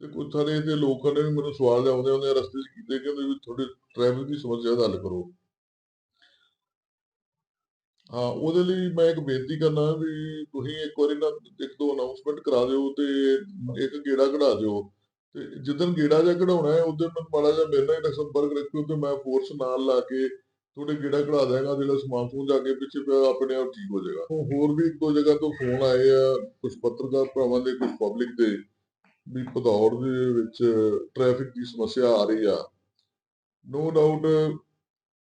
ਤੇ ਕੁਝ ਸਾਰੇ ਤੇ ਲੋਕਾਂ ਨੇ ਵੀ ਮੈਨੂੰ ਸਵਾਲ ਆਉਂਦੇ ਆਉਂਦੇ ਰਸਤੇ 'ਚ ਕੀਤੇ ਕਿ ਵੀ ਤੁਹਾਡੀ ਟ੍ਰੈਫਿਕ ਦੀ ਸਮੱਸਿਆ ਦਾ ਹੱਲ ਕਰੋ। ਹਾਂ, ਉਹਦੇ ਲਈ ਮੈਂ ਇੱਕ ਬੇਨਤੀ ਕਰਨਾ ਵੀ ਤੁਸੀਂ ਇੱਕ ਵਾਰੀ ਨਾ ਇੱਕ ਦੋ ਅਨਾਉਂਸਮੈਂਟ ਕਰਾ ਦਿਓ ਤੇ ਇੱਕ ਗੇੜਾ ਕਢਾ ਦਿਓ। ਤੇ ਜਿੱਦਣ ਗੇੜਾ ਜਿਹਾ ਕਢਾਉਣਾ ਹੈ, ਉਦੋਂ ਮੈਨੂੰ ਮਾੜਾ ਜਿਹਾ ਮੇਰੇ ਨਾਲ ਸੰਪਰਕ ਰੱਖਿਓ ਤੇ ਮੈਂ ਫੋਰਸ ਨਾਲ ਲਾ ਕੇ ਤੁਹਾਡੇ ਗੇੜਾ ਕਢਾ ਦਿਆਂਗਾ, ਜਿਹੜਾ ਸਮਾਨ ਸਮੂਨ ਜਾ ਕੇ ਪਿੱਛੇ ਪਿਆ, ਆਪਣੇ ਆਪ ਠੀਕ ਹੋ ਜਾਏਗਾ। ਹੋਰ ਵੀ ਇੱਕ ਦੋ ਜਗ੍ਹਾ ਤੋਂ ਫੋਨ ਆਏ ਆ ਕੁਝ ਪੱਤਰਕਾਰ ਭਰਾਵਾਂ ਦੇ ਕੁਝ ਪਬਲਿਕ ਦੇ। ਵੀ ਭਦੌੜ ਦੇ ਵਿੱਚ ਟ੍ਰੈਫਿਕ ਦੀ ਸਮੱਸਿਆ ਆ ਰਹੀ ਆ। ਨੋ ਡਾਊਟ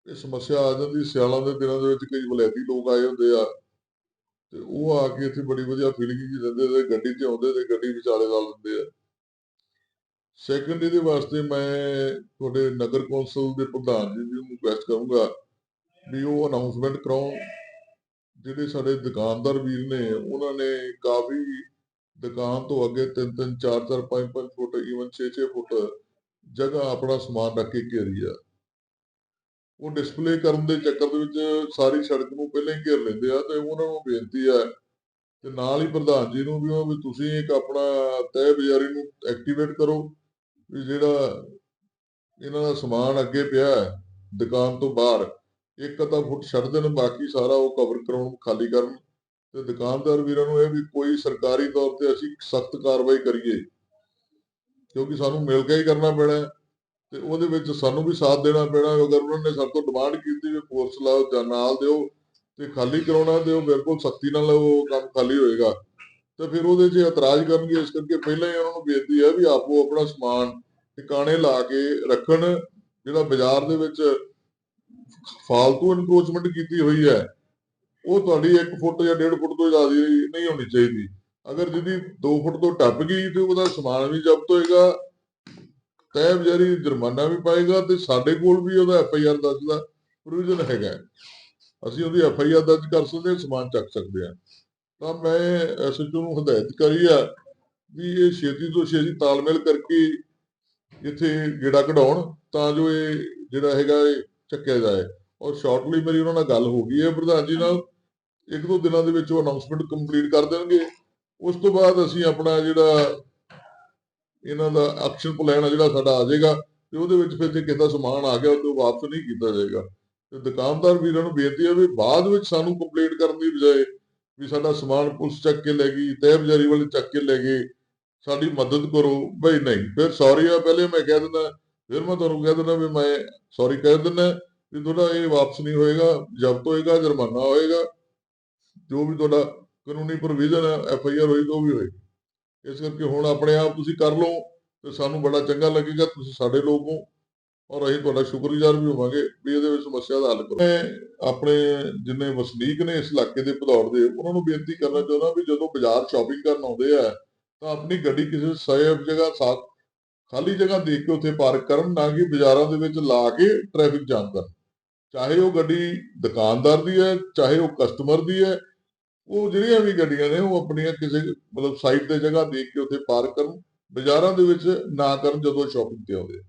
ਇਹ ਸਮੱਸਿਆ ਆ ਜਾਂਦੀ, ਸਿਆਲਾਂ ਦੇ ਦਿਨਾਂ ਦੇ ਵਿੱਚ ਕਈ ਵਲੈਤੀ ਲੋਕ ਆਏ ਹੁੰਦੇ ਆ। ਤੇ ਉਹ ਆ ਕੇ ਇੱਥੇ ਬੜੀ ਵਧੀਆ ਫੀਲਿੰਗ ਜੀ ਦਿੰਦੇ ਤੇ ਗੱਡੀ 'ਚ ਆਉਂਦੇ ਤੇ ਗੱਡੀ ਵਿਚਾਲੇ ਲਾ ਦਿੰਦੇ ਆ। ਸੈਕੰਡ ਇਹਦੇ ਵਾਸਤੇ ਮੈਂ ਤੁਹਾਡੇ ਨਗਰ ਕੌਂਸਲ ਦੇ ਪ੍ਰਧਾਨ ਜੀ ਨੂੰ ਰਿਕੁਐਸਟ ਕਰੂੰਗਾ ਵੀ ਉਹ ਅਨਾਉਂਸਮੈਂਟ ਕਰਾਉਣ। ਜਿਹੜੇ ਸਾਡੇ ਦੁਕਾਨਦਾਰ ਵੀਰ ਨੇ, ਉਹਨਾਂ ਨੇ ਕਾਫੀ ਦੁਕਾਨ ਤੋਂ ਅੱਗੇ 3 3 4 4 5 5 ਫੁੱਟ ਈਵਨ 6 6 ਫੁੱਟ ਜਗ੍ਹਾ ਆਪਣਾ ਸਮਾਨ ਰੱਖ ਕੇ ਘੇਰੀ ਆ। ਉਹ ਡਿਸਪਲੇ ਕਰਨ ਦੇ ਚੱਕਰ ਦੇ ਵਿੱਚ ਸਾਰੀ ਸੜਕ ਨੂੰ ਪਹਿਲਾਂ ਹੀ ਘੇਰ ਲੈਂਦੇ ਆ ਤੇ ਉਹਨਾਂ ਨੂੰ ਬੇਨਤੀ ਹੈ ਤੇ ਨਾਲ ਹੀ ਪ੍ਰਧਾਨ ਜੀ ਨੂੰ ਵੀ ਉਹ ਵੀ ਤੁਸੀਂ ਇੱਕ ਆਪਣਾ ਤਹਿ ਬਜ਼ਾਰੀ ਨੂੰ ਐਕਟੀਵੇਟ ਕਰੋ ਵੀ ਜਿਹੜਾ ਇਹਨਾਂ ਦਾ ਸਮਾਨ ਅੱਗੇ ਪਿਆ ਹੈ, ਦੁਕਾਨ ਤੋਂ ਬਾਹਰ ਇੱਕ ਅੱਧਾ ਫੁੱਟ ਛੱਡ ਦੇਣ ਬਾਕੀ ਸਾਰਾ ਉਹ ਕਵਰ ਕਰਾਉਣ ਖਾਲੀ ਕਰਨ। ਤੇ ਦੁਕਾਨਦਾਰ ਵੀਰਾਂ ਨੂੰ ਇਹ ਵੀ ਕੋਈ ਸਰਕਾਰੀ ਤੌਰ ਤੇ ਅਸੀਂ ਸਖਤ ਕਾਰਵਾਈ ਕਰੀਏ, ਕਿਉਂਕਿ ਸਾਨੂੰ ਮਿਲ ਕੇ ਹੀ ਕਰਨਾ ਪੈਣਾ ਤੇ ਉਹਦੇ ਵਿੱਚ ਸਾਨੂੰ ਵੀ ਸਾਥ ਦੇਣਾ ਪੈਣਾ ਅਗਰ ਉਹਨਾਂ ਨੇ ਸਾਡੇ ਤੋਂ ਡਿਮਾਂਡ ਕੀਤੀ ਵੀ ਫੋਰਸ ਲਾਓ ਜਾਂ ਨਾਲ ਦਿਓ ਤੇ ਖਾਲੀ ਕਰਾਉਣਾ ਦਿਓ ਬਿਲਕੁਲ ਸਖਤੀ ਨਾਲ ਉਹ ਕੰਮ ਖਾਲੀ ਹੋਏਗਾ। ਤੇ ਫਿਰ ਉਹਦੇ 'ਚ ਇਤਰਾਜ਼ ਕਰਨਗੇ, ਇਸ ਕਰਕੇ ਪਹਿਲਾਂ ਹੀ ਉਹਨਾਂ ਨੂੰ ਬੇਨਤੀ ਹੈ ਵੀ ਆਪੋ ਆਪਣਾ ਸਮਾਨ ਟਿਕਾਣੇ ਲਾ ਕੇ ਰੱਖਣ, ਜਿਹੜਾ ਬਾਜ਼ਾਰ ਦੇ ਵਿੱਚ ਫਾਲਤੂ ਇਨਕਰੋਚਮੈਂਟ ਕੀਤੀ ਹੋਈ ਹੈ। ਉਹ ਤੁਹਾਡੀ 1 ਫੁੱਟ ਜਾਂ 1.5 ਫੁੱਟ ਤੋਂ ਜ਼ਿਆਦਾ ਨਹੀਂ ਹੋਣੀ ਚਾਹੀਦੀ। ਅਗਰ ਜਿਹਦੀ 2 ਫੁੱਟ ਤੋਂ ਟੱਪ ਗਈ ਤੇ ਉਹਦਾ ਸਮਾਨ ਵੀ ਜ਼ਬਤ ਹੋਏਗਾ ਤੈਅ ਬਜ਼ਾਰੀ ਜੁਰਮਾਨਾ ਵੀ ਪਾਏਗਾ ਤੇ ਸਾਡੇ ਕੋਲ ਵੀ ਉਹਦਾ ਐਫ ਆਈ ਆਰ ਦਰਜ ਦਾ ਪ੍ਰੋਵੀਜ਼ਨ ਹੈਗਾ। ਅਸੀਂ ਉਹਦੀ ਐਫ ਆਈ ਆਰ ਦਰਜ ਕਰ ਸਕਦੇ ਹਾਂ, ਸਮਾਨ ਚੱਕ ਸਕਦੇ ਹਾਂ। ਤਾਂ ਮੈਂ ਐਸਐਚਓ ਨੂੰ ਹਦਾਇਤ ਕਰੀ ਆ ਵੀ ਇਹ ਛੇਤੀ ਤੋਂ ਛੇਤੀ ਤਾਲਮੇਲ ਕਰਕੇ ਇੱਥੇ ਗੇੜਾ ਕਢਾਉਣ ਤਾਂ ਜੋ ਇਹ ਜਿਹੜਾ ਹੈਗਾ ਇਹ ਚੱਕਿਆ ਜਾਏ। ਔਰ ਸ਼ਾਰਟਲੀ ਮੇਰੀ ਉਹਨਾਂ ਨਾਲ ਗੱਲ ਹੋ ਗਈ ਹੈ ਪ੍ਰਧਾਨ ਜੀ ਨਾਲ। ਇੱਕ ਦੋ ਦਿਨਾਂ ਦੇ ਵਿੱਚ ਉਹ ਅਨਾਉਂਸਮੈਂਟ ਕੰਪਲੀਟ ਕਰ ਦੇਣਗੇ। ਉਸ ਤੋਂ ਬਾਅਦ ਅਸੀਂ ਆਪਣਾ ਜਿਹੜਾ ਇਹਨਾਂ ਦਾ ਐਕਸ਼ਨ ਪਲਾਨ ਆ ਜਿਹੜਾ ਸਾਡਾ ਆ ਜਾਏਗਾ ਤੇ ਉਹਦੇ ਵਿੱਚ ਫਿਰ ਜੇ ਕਿਸੇ ਸਮਾਨ ਆ ਗਿਆ, ਉਹ ਵਾਪਸ ਨਹੀਂ ਕੀਤਾ ਜਾਏਗਾ। ਤੇ ਦੁਕਾਨਦਾਰ ਵੀਰਾਂ ਨੂੰ ਬੇਨਤੀ ਹੈ ਵੀ ਬਾਅਦ ਵਿੱਚ ਸਾਨੂੰ ਕੰਪਲੇਂਟ ਕਰਨ ਦੀ ਬਜਾਏ ਵੀ ਸਾਡਾ ਸਮਾਨ ਪੁਲਿਸ ਚੱਕ ਕੇ ਲੈ ਗਈ, ਤਹਿ ਬਜ਼ਾਰੀ ਵਾਲੇ ਚੱਕ ਕੇ ਲੈ ਗਏ, ਸਾਡੀ ਮਦਦ ਕਰੋ। ਬਈ ਨਹੀਂ, ਫਿਰ ਸੌਰੀ ਆ, ਪਹਿਲੇ ਮੈਂ ਕਹਿ ਦਿੰਦਾ, ਫਿਰ ਮੈਂ ਤੁਹਾਨੂੰ ਕਹਿ ਦਿੰਦਾ ਵੀ ਮੈਂ ਸੌਰੀ ਕਹਿ ਦਿੰਦਾ ਵੀ ਤੁਹਾਡਾ ਇਹ ਵਾਪਸ ਨਹੀਂ ਹੋਏਗਾ, ਜ਼ਬਤ ਹੋਏਗਾ, ਜੁਰਮਾਨਾ ਹੋਏਗਾ। ਜੋ ਵੀ ਤੁਹਾਡਾ ਕਾਨੂੰਨੀ ਪ੍ਰੋਵੀਜ਼ਨ ਹੈ ਐਫ ਆਈ ਆਰ ਹੋਈ ਤਾਂ ਉਹ ਵੀ ਹੋਏਗੀ ਇਸ ਕਰਕੇ ਹੁਣ ਆਪਣੇ ਆਪ ਤੁਸੀਂ ਕਰ ਲਓ ਤੇ ਸਾਨੂੰ ਬੜਾ ਚੰਗਾ ਲੱਗੇਗਾ, ਤੁਸੀਂ ਸਾਡੇ ਲੋਕ ਹੋ ਔਰ ਅਸੀਂ ਤੁਹਾਡਾ ਸ਼ੁਕਰਗੁਜ਼ਾਰ ਵੀ ਹੋਵਾਂਗੇ ਵੀ ਇਹਦੇ ਵਿੱਚ ਸਮੱਸਿਆ ਦਾ ਹੱਲ ਕਰੋ। ਮੈਂ ਆਪਣੇ ਜਿੰਨੇ ਵਸਨੀਕ ਨੇ ਇਸ ਇਲਾਕੇ ਦੇ ਭਦੌੜ ਦੇ, ਉਹਨਾਂ ਨੂੰ ਬੇਨਤੀ ਕਰਨਾ ਚਾਹੁੰਦਾ ਵੀ ਜਦੋਂ ਬਾਜ਼ਾਰ ਸ਼ਾਪਿੰਗ ਕਰਨ ਆਉਂਦੇ ਆ, ਤਾਂ ਆਪਣੀ ਗੱਡੀ ਕਿਸੇ ਸੇਫ ਜਗ੍ਹਾ, ਸਾਥ ਖਾਲੀ ਜਗ੍ਹਾ ਦੇਖ ਕੇ ਉੱਥੇ ਪਾਰਕ ਕਰਨ ਨਾ ਕਿ ਬਾਜ਼ਾਰਾਂ ਦੇ ਵਿੱਚ ਲਾ ਕੇ ਟ੍ਰੈਫਿਕ ਜਾਮ ਕਰਨ। ਚਾਹੇ ਉਹ ਗੱਡੀ ਦੁਕਾਨਦਾਰ ਦੀ ਹੈ, ਚਾਹੇ ਉਹ ਕਸਟਮਰ ਦੀ ਹੈ ਉਹ ਜਿਹੜੀਆਂ ਵੀ ਗੱਡੀਆਂ ਨੇ, ਉਹ ਆਪਣੀਆਂ ਕਿਸੇ ਮਤਲਬ ਸਾਈਡ ਤੇ ਜਗ੍ਹਾ ਦੇਖ ਕੇ ਉੱਥੇ ਪਾਰਕ ਕਰਨ, ਬਾਜ਼ਾਰਾਂ ਦੇ ਵਿੱਚ ਨਾ ਕਰਨ ਜਦੋਂ ਸ਼ਾਪਿੰਗ ਤੇ ਆਉਂਦੇ ਆ।